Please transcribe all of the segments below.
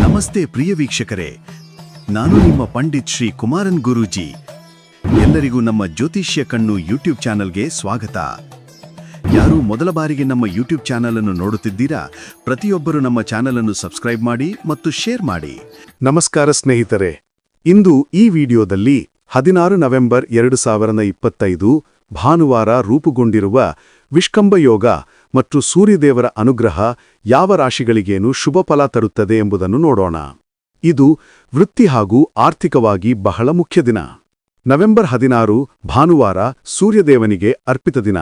ನಮಸ್ತೆ ಪ್ರಿಯ ವೀಕ್ಷಕರೇ. ನಾನು ನಿಮ್ಮ ಪಂಡಿತ್ ಶ್ರೀ ಕುಮಾರನ್ ಗುರೂಜಿ. ಎಲ್ಲರಿಗೂ ನಮ್ಮ ಜ್ಯೋತಿಷ್ಯ ಕಣ್ಣು ಯೂಟ್ಯೂಬ್ ಚಾನಲ್ಗೆ ಸ್ವಾಗತ. ಯಾರು ಮೊದಲ ಬಾರಿಗೆ ನಮ್ಮ ಯೂಟ್ಯೂಬ್ ಚಾನಲ್ ಅನ್ನು ನೋಡುತ್ತಿದ್ದೀರಾ, ಪ್ರತಿಯೊಬ್ಬರು ನಮ್ಮ ಚಾನಲ್ ಅನ್ನು ಸಬ್ಸ್ಕ್ರೈಬ್ ಮಾಡಿ ಮತ್ತು ಶೇರ್ ಮಾಡಿ. ನಮಸ್ಕಾರ ಸ್ನೇಹಿತರೆ. ಇಂದು ಈ ವಿಡಿಯೋದಲ್ಲಿ ಹದಿನಾರು ನವೆಂಬರ್ ಎರಡು ಸಾವಿರದ ಇಪ್ಪತ್ತೈದು ಭಾನುವಾರ ರೂಪುಗೊಂಡಿರುವ ವಿಷ್ಕಂಭ ಯೋಗ ಮತ್ತು ಸೂರ್ಯದೇವರ ಅನುಗ್ರಹ ಯಾವ ರಾಶಿಗಳಿಗೇನು ಶುಭ ಫಲ ತರುತ್ತದೆ ಎಂಬುದನ್ನು ನೋಡೋಣ. ಇದು ವೃತ್ತಿ ಹಾಗೂ ಆರ್ಥಿಕವಾಗಿ ಬಹಳ ಮುಖ್ಯ ದಿನ. ನವೆಂಬರ್ ಹದಿನಾರು, ಭಾನುವಾರ ಸೂರ್ಯದೇವನಿಗೆ ಅರ್ಪಿತ ದಿನ.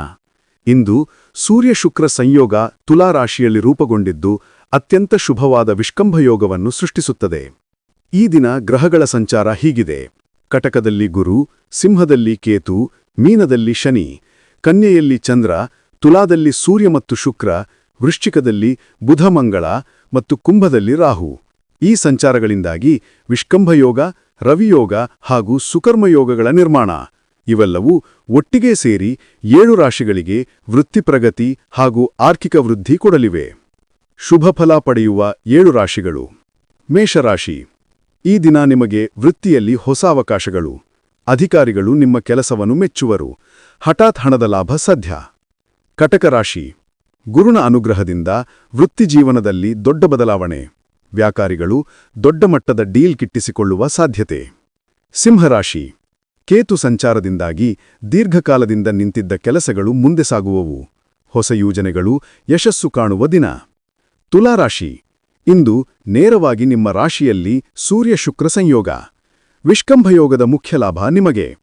ಇಂದು ಸೂರ್ಯ ಶುಕ್ರ ಸಂಯೋಗ ತುಲಾ ರಾಶಿಯಲ್ಲಿ ರೂಪುಗೊಂಡಿದ್ದು ಅತ್ಯಂತ ಶುಭವಾದ ವಿಷ್ಕಂಭ ಯೋಗವನ್ನು ಸೃಷ್ಟಿಸುತ್ತದೆ. ಈ ದಿನ ಗ್ರಹಗಳ ಸಂಚಾರ ಹೀಗಿದೆ. ಕಟಕದಲ್ಲಿ ಗುರು, ಸಿಂಹದಲ್ಲಿ ಕೇತು, ಮೀನದಲ್ಲಿ ಶನಿ, ಕನ್ಯೆಯಲ್ಲಿ ಚಂದ್ರ ತುಲಾದಲ್ಲಿ ಸೂರ್ಯ ಮತ್ತು ಶುಕ್ರ, ವೃಶ್ಚಿಕದಲ್ಲಿ ಬುಧ ಮಂಗಳ ಮತ್ತು ಕುಂಭದಲ್ಲಿ ರಾಹು. ಈ ಸಂಚಾರಗಳಿಂದಾಗಿ ವಿಷ್ಕಂಭಯೋಗ ರವಿಯೋಗ ಹಾಗೂ ಸುಕರ್ಮಯೋಗಗಳ ನಿರ್ಮಾಣ. ಇವೆಲ್ಲವೂ ಒಟ್ಟಿಗೆ ಸೇರಿ ಏಳು ರಾಶಿಗಳಿಗೆ ವೃತ್ತಿಪ್ರಗತಿ ಹಾಗೂ ಆರ್ಥಿಕ ವೃದ್ಧಿ ಕೊಡಲಿವೆ. ಶುಭಫಲ ಪಡೆಯುವ ಏಳು ರಾಶಿಗಳು. ಮೇಷರಾಶಿ. ಈ ದಿನ ನಿಮಗೆ ವೃತ್ತಿಯಲ್ಲಿ ಹೊಸ ಅವಕಾಶಗಳು. ಅಧಿಕಾರಿಗಳು ನಿಮ್ಮ ಕೆಲಸವನ್ನು ಮೆಚ್ಚುವರು. ಹಠಾತ್ ಹಣದ ಲಾಭ ಸದ್ಯ ಕಟಕ ರಾಶಿ. ಗುರುನ ಅನುಗ್ರಹದಿಂದ ವೃತ್ತಿಜೀವನದಲ್ಲಿ ದೊಡ್ಡ ಬದಲಾವಣೆ. ವ್ಯಾಪಾರಿಗಳು ದೊಡ್ಡ ಮಟ್ಟದ ಡೀಲ್ ಕಿಟ್ಟಿಸಿಕೊಳ್ಳುವ ಸಾಧ್ಯತೆ. ಸಿಂಹರಾಶಿ ಕೇತು ಸಂಚಾರದಿಂದಾಗಿ ದೀರ್ಘಕಾಲದಿಂದ ನಿಂತಿದ್ದ ಕೆಲಸಗಳು ಮುಂದೆ ಸಾಗುವವು. ಹೊಸ ಯೋಜನೆಗಳು ಯಶಸ್ಸು ಕಾಣುವ ದಿನ. ತುಲಾರಾಶಿ ಇಂದು ನೇರವಾಗಿ ನಿಮ್ಮ ರಾಶಿಯಲ್ಲಿ ಸೂರ್ಯ ಶುಕ್ರ ಸಂಯೋಗ. ವಿಷ್ಕಂಭಯೋಗದ ಮುಖ್ಯ ಲಾಭ ನಿಮಗೆ.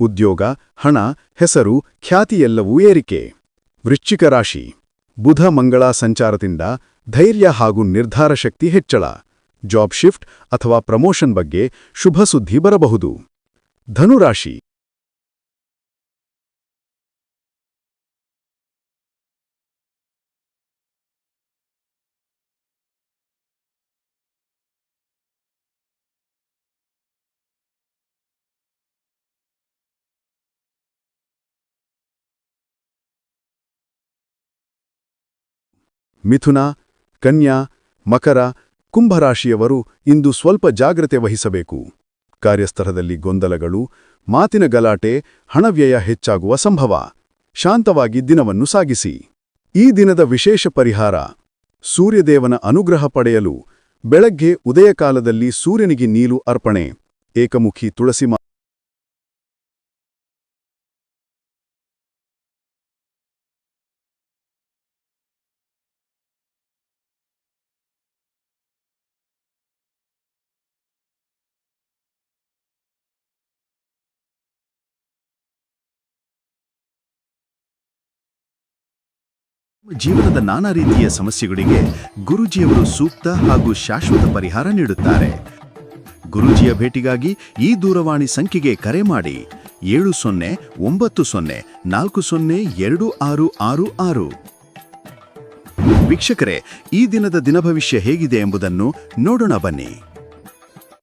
ಉದ್ಯೋಗ, ಹಣ, ಹೆಸರು ಖ್ಯಾತಿಯೆಲ್ಲವೂ ಏರಿಕೆ. ವೃಶ್ಚಿಕ ರಾಶಿ. ಬುಧ ಮಂಗಳ ಸಂಚಾರದಿಂದ ಧೈರ್ಯ ಹಾಗೂ ನಿರ್ಧಾರ ಶಕ್ತಿ ಹೆಚ್ಚಳ. ಜಾಬ್ ಶಿಫ್ಟ್ ಅಥವಾ ಪ್ರಮೋಷನ್ ಬಗ್ಗೆ ಶುಭ ಸುದ್ದಿ ಬರಬಹುದು. ಧನುರಾಶಿ. ಮಿಥುನ, ಕನ್ಯಾ, ಮಕರ, ಕುಂಭರಾಶಿಯವರು ಇಂದು ಸ್ವಲ್ಪ ಜಾಗ್ರತೆ ವಹಿಸಬೇಕು. ಕಾರ್ಯಸ್ಥಳದಲ್ಲಿ ಗೊಂದಲಗಳು, ಮಾತಿನ ಗಲಾಟೆ, ಹಣವ್ಯಯ ಹೆಚ್ಚಾಗುವ ಸಂಭವ. ಶಾಂತವಾಗಿ ದಿನವನ್ನು ಸಾಗಿಸಿ. ಈ ದಿನದ ವಿಶೇಷ ಪರಿಹಾರ, ಸೂರ್ಯದೇವನ ಅನುಗ್ರಹ ಪಡೆಯಲು. ಬೆಳಗ್ಗೆ ಉದಯಕಾಲದಲ್ಲಿ ಸೂರ್ಯನಿಗೆ ನೀಲು ಅರ್ಪಣೆ. ಏಕಮುಖಿ ತುಳಸಿ ಜೀವನದ ನಾನಾ ರೀತಿಯ ಸಮಸ್ಯೆಗಳಿಗೆ ಗುರುಜಿಯವರು ಸೂಕ್ತ ಹಾಗೂ ಶಾಶ್ವತ ಪರಿಹಾರ ನೀಡುತ್ತಾರೆ. ಗುರುಜಿಯ ಭೇಟಿಗಾಗಿ ಈ ದೂರವಾಣಿ ಸಂಖ್ಯೆಗೆ ಕರೆ ಮಾಡಿ. ಏಳು ಸೊನ್ನೆ, ಒಂಬತ್ತು ಸೊನ್ನೆ, ನಾಲ್ಕು ಸೊನ್ನೆ, ಎರಡು ಆರು ಆರು ಆರು. ವೀಕ್ಷಕರೇ, ಈ ದಿನದ ದಿನಭವಿಷ್ಯ ಹೇಗಿದೆ ಎಂಬುದನ್ನು ನೋಡೋಣ ಬನ್ನಿ.